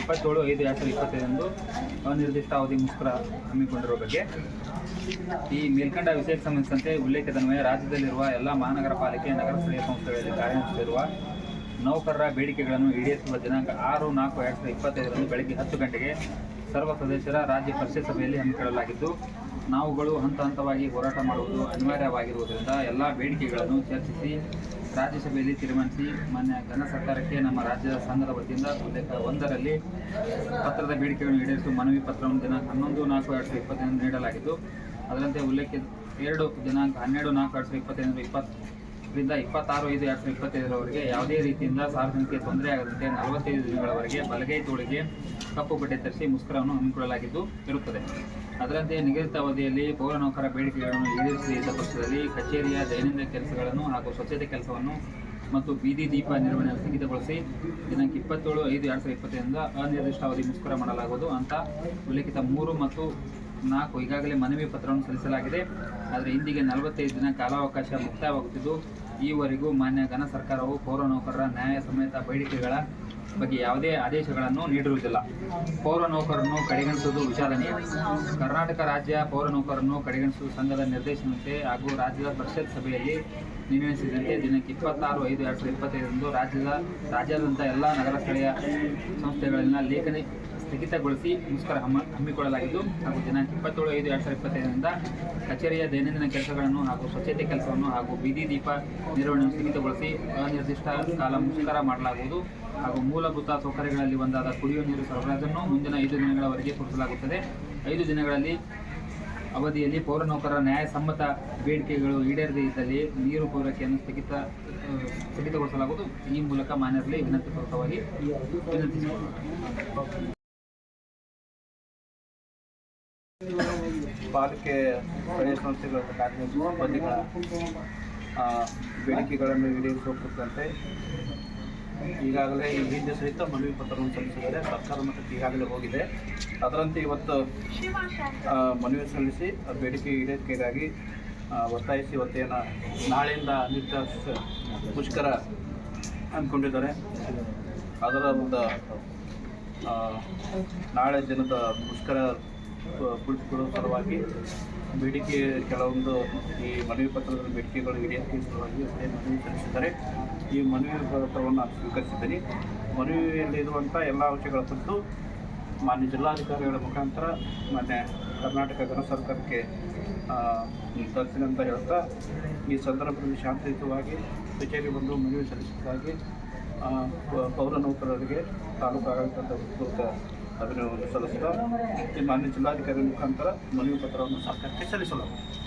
ಇಪ್ಪತ್ತೇಳು, ಐದು ಎರಡು ಸಾವಿರದ ಇಪ್ಪತ್ತೈದಂದು ಅನಿರ್ದಿಷ್ಟ ಅವಧಿ ಮುಷ್ಕರ ಹಮ್ಮಿಕೊಂಡಿರುವ ಬಗ್ಗೆ ಈ ಮೇಲ್ಕಂಡ ವಿಷಯಕ್ಕೆ ಸಂಬಂಧಿಸಿದಂತೆ ಉಲ್ಲೇಖದನ್ವಯ ರಾಜ್ಯದಲ್ಲಿರುವ ಎಲ್ಲ ಮಹಾನಗರ ಪಾಲಿಕೆ, ನಗರ ಸ್ಥಳೀಯ ಸಂಸ್ಥೆಗಳಲ್ಲಿ ಕಾರ್ಯನಿರ್ವಹಿಸುತ್ತಿರುವ ನೌಕರರ ಬೇಡಿಕೆಗಳನ್ನು ಈಡೇರಿಸುವ ದಿನಾಂಕ ಆರು, ನಾಲ್ಕು, ಎರಡು ಸಾವಿರದ ಇಪ್ಪತ್ತೈದರಂದು ಬೆಳಗ್ಗೆ ಹತ್ತು ಗಂಟೆಗೆ ಸರ್ವ ಸದಸ್ಯರ ರಾಜ್ಯ ಪರಿಷತ್ ಸಭೆಯಲ್ಲಿ ಹಮ್ಮಿಕೊಳ್ಳಲಾಗಿದ್ದು ನಾವುಗಳು ಹಂತ ಹಂತವಾಗಿ ಹೋರಾಟ ಮಾಡುವುದು ಅನಿವಾರ್ಯವಾಗಿರುವುದರಿಂದ ಎಲ್ಲ ಬೇಡಿಕೆಗಳನ್ನು ಚರ್ಚಿಸಿ ರಾಜ್ಯಸಭೆಯಲ್ಲಿ ತೀರ್ಮಾನಿಸಿ ಮಾನ್ಯ ಘನ ಸರ್ಕಾರಕ್ಕೆ ನಮ್ಮ ರಾಜ್ಯದ ಸಂಘದ ವತಿಯಿಂದ ಉಲ್ಲೇಖ ಒಂದರಲ್ಲಿ ಪತ್ರದ ಬೇಡಿಕೆಗಳನ್ನು ಈಡೇರಿಸುವ ಮನವಿ ಪತ್ರವನ್ನು ದಿನಾಂಕ ಹನ್ನೊಂದು ನಾಲ್ಕು ಎರಡು ಸಾವಿರದ ಇಪ್ಪತ್ತೈದು ನೀಡಲಾಗಿದ್ದು, ಅದರಂತೆ ಉಲ್ಲೇಖ ಎರಡು ದಿನಾಂಕ ಹನ್ನೆರಡು ನಾಲ್ಕು ಎರಡು ಸಾವಿರದ ಇಪ್ಪತ್ತೈದು ಇಪ್ಪತ್ತರಿಂದ ಇಪ್ಪತ್ತಾರು, ಐದು, ಎರಡು ಸಾವಿರದ ಇಪ್ಪತ್ತೈದರವರೆಗೆ ಯಾವುದೇ ರೀತಿಯಿಂದ ಸಾರ್ವಜನಿಕರಿಗೆ ತೊಂದರೆ ಆಗದಂತೆ ನಲವತ್ತೈದು ದಿನಗಳವರೆಗೆ ಬಲಗೈ ತೋಳಿಗೆ ಕಪ್ಪು ಬಟ್ಟೆ ತರಿಸಿ ಮುಷ್ಕರವನ್ನು ಹಮ್ಮಿಕೊಳ್ಳಲಾಗಿದ್ದು ಇರುತ್ತದೆ. ಅದರಂತೆ ನಿಗದಿತ ಅವಧಿಯಲ್ಲಿ ಪೌರ ನೌಕರ ಬೇಡಿಕೆಗಳನ್ನು ಈಡೇರಿಸದ ಪಕ್ಷದಲ್ಲಿ ಕಚೇರಿಯ ದೈನಂದಿನ ಕೆಲಸಗಳನ್ನು ಹಾಗೂ ಸ್ವಚ್ಛತೆ ಕೆಲಸವನ್ನು ಮತ್ತು ಬೀದಿ ದೀಪ ನಿರ್ವಹಣೆ ಸ್ಥಗಿತಗೊಳಿಸಿ ದಿನಾಂಕ ಇಪ್ಪತ್ತೇಳು, ಐದು, ಎರಡು ಸಾವಿರದ ಇಪ್ಪತ್ತರಿಂದ ಅನಿರ್ದಿಷ್ಟ ಅವಧಿ ಮುಷ್ಕರ ಮಾಡಲಾಗುವುದು ಅಂತ ಉಲ್ಲೇಖಿತ ಮೂರು ಮತ್ತು ನಾಲ್ಕು ಈಗಾಗಲೇ ಮನವಿ ಪತ್ರವನ್ನು ಸಲ್ಲಿಸಲಾಗಿದೆ. ಆದರೆ ಇಂದಿಗೆ ನಲವತ್ತೈದು ದಿನ ಕಾಲಾವಕಾಶ ಮುಕ್ತಾಯವಾಗುತ್ತಿದ್ದು ಈವರೆಗೂ ಮಾನ್ಯ ಘನ ಸರ್ಕಾರವು ಪೌರ ನೌಕರರ ನ್ಯಾಯ ಸಮೇತ ಬೇಡಿಕೆಗಳ ಬಗ್ಗೆ ಯಾವುದೇ ಆದೇಶಗಳನ್ನು ನೀಡಿರುವುದಿಲ್ಲ. ಪೌರ ನೌಕರನ್ನು ಕಡೆಗಣಿಸುವುದು ವಿಚಾರಣೆಯ ಕರ್ನಾಟಕ ರಾಜ್ಯ ಪೌರ ನೌಕರನ್ನು ಕಡೆಗಣಿಸುವ ಸಂಘದ ನಿರ್ದೇಶನದಂತೆ ಹಾಗೂ ರಾಜ್ಯದ ಪರಿಷತ್ ಸಭೆಯಲ್ಲಿ ನಿರ್ಣಯಿಸಿದಂತೆ ದಿನಾಂಕ ಇಪ್ಪತ್ತಾರು, ಐದು, ಎರಡು ಸಾವಿರದ ಇಪ್ಪತ್ತೈದರಂದು ರಾಜ್ಯದ ರಾಜ್ಯಾದ್ಯಂತ ಎಲ್ಲ ನಗರ ಸ್ಥಳೀಯ ಸಂಸ್ಥೆಗಳಲ್ಲಿನ ಲೇಖನಿ ಸ್ಥಗಿತಗೊಳಿಸಿ ಮುಷ್ಕರ ಹಮ್ಮ ಹಮ್ಮಿಕೊಳ್ಳಲಾಗಿದ್ದು ಹಾಗೂ ದಿನಾಂಕ ಇಪ್ಪತ್ತೇಳು ಐದು ಎರಡು ಸಾವಿರದ ಇಪ್ಪತ್ತೈದರಿಂದ ಕಚೇರಿಯ ದೈನಂದಿನ ಕೆಲಸಗಳನ್ನು ಹಾಗೂ ಸ್ವಚ್ಛತೆ ಕೆಲಸವನ್ನು ಹಾಗೂ ಬೀದಿ ದೀಪ ನಿರ್ವಹಣೆಯನ್ನು ಸ್ಥಗಿತಗೊಳಿಸಿ ಅನಿರ್ದಿಷ್ಟ ಕಾಲ ಮುಷ್ಕರ ಮಾಡಲಾಗುವುದು ಹಾಗೂ ಮೂಲಭೂತ ಸೌಕರ್ಯಗಳಲ್ಲಿ ಒಂದಾದ ಕುಡಿಯುವ ನೀರು ಸರಬರಾಜನ್ನು ಮುಂದಿನ ಐದು ದಿನಗಳವರೆಗೆ ಕೊಡಿಸಲಾಗುತ್ತದೆ ಐದು ದಿನಗಳಲ್ಲಿ ಅವಧಿಯಲ್ಲಿ ಪೌರ ನೌಕರರ ನ್ಯಾಯಸಮ್ಮತ ಬೇಡಿಕೆಗಳು ಈಡೇರದೇ ಇದ್ದಲ್ಲಿ ನೀರು ಪೂರೈಕೆಯನ್ನು ಸ್ಥಗಿತ ಸ್ಥಗಿತಗೊಳಿಸಲಾಗುವುದು. ಈ ಮೂಲಕ ಮಾನ್ಯರಲ್ಲಿ ವಿನಂತಿಪೂರ್ವಕವಾಗಿ ವಿನಂತಿಸಿಕೊಳ್ಳುತ್ತೇವೆ ಪಾಲಿಕೆ ಸ್ಥಳೀಯ ಸಂಸ್ಥೆಗಳ ಸಿಬ್ಬಂದಿಗಳ ಬೇಡಿಕೆಗಳನ್ನು ಈಡೇರಿಸುವ ಕುರಿತಂತೆ ಈಗಾಗಲೇ ಈ ಹಿಂದೆ ಸಹಿತ ಮನವಿ ಪತ್ರವನ್ನು ಸಲ್ಲಿಸಿದರೆ ಸರ್ಕಾರ ಮಟ್ಟಕ್ಕೆ ಈಗಾಗಲೇ ಹೋಗಿದೆ. ಅದರಂತೆ ಇವತ್ತು ಮನವಿ ಸಲ್ಲಿಸಿ ಬೇಡಿಕೆ ಈಡೇರಿಕೆಗಾಗಿ ಒತ್ತಾಯಿಸಿ ಇವತ್ತೇನು ನಾಳೆಯಿಂದ ಸ- ಮುಷ್ಕರ ಅಂದ್ಕೊಂಡಿದ್ದಾರೆ. ಅದರ ಒಂದು ನಾಳೆ ದಿನದ ಮುಷ್ಕರ ಕುಳಿತುಕೊಳ್ಳುವ ಸಲುವಾಗಿ ಬೇಡಿಕೆ ಕೆಲವೊಂದು ಈ ಮನವಿ ಪತ್ರದ ಬೇಡಿಕೆಗಳು ಈಡೇರಿಕೆ ಸಲುವಾಗಿ ಮನವಿ ಸಲ್ಲಿಸಿದ್ದಾರೆ. ಈ ಮನವಿ ಪತ್ರವನ್ನು ನಾನು ಸ್ವೀಕರಿಸಿದ್ದೀನಿ. ಮನವಿಯಲ್ಲಿರುವಂಥ ಎಲ್ಲ ಅಂಶಗಳ ಕುರಿತು ಮಾನ್ಯ ಜಿಲ್ಲಾಧಿಕಾರಿಗಳ ಮುಖಾಂತರ ಮಾನ್ಯ ಕರ್ನಾಟಕ ಘನ ಸರ್ಕಾರಕ್ಕೆ ಅಂತ ಹೇಳ್ತಾ ಈ ಸಂದರ್ಭದಲ್ಲಿ ಶಾಂತಿಯುತವಾಗಿ ಕಚೇರಿ ಬಂದು ಮನವಿ ಸಲ್ಲಿಸಿದ್ದಾಗಿ ಪೌರ ನೌಕರರಿಗೆ ತಾಲೂಕು ಆಡಳಿತದ ಸಲ್ಲಿಸ್ತಾ ಈ ಮಾನ್ಯ ಜಿಲ್ಲಾಧಿಕಾರಿ ಮುಖಾಂತರ ಮನವಿ ಪತ್ರವನ್ನು ಸರ್ಕಾರಕ್ಕೆ ಸಲ್ಲಿಸಲಾಗುತ್ತದೆ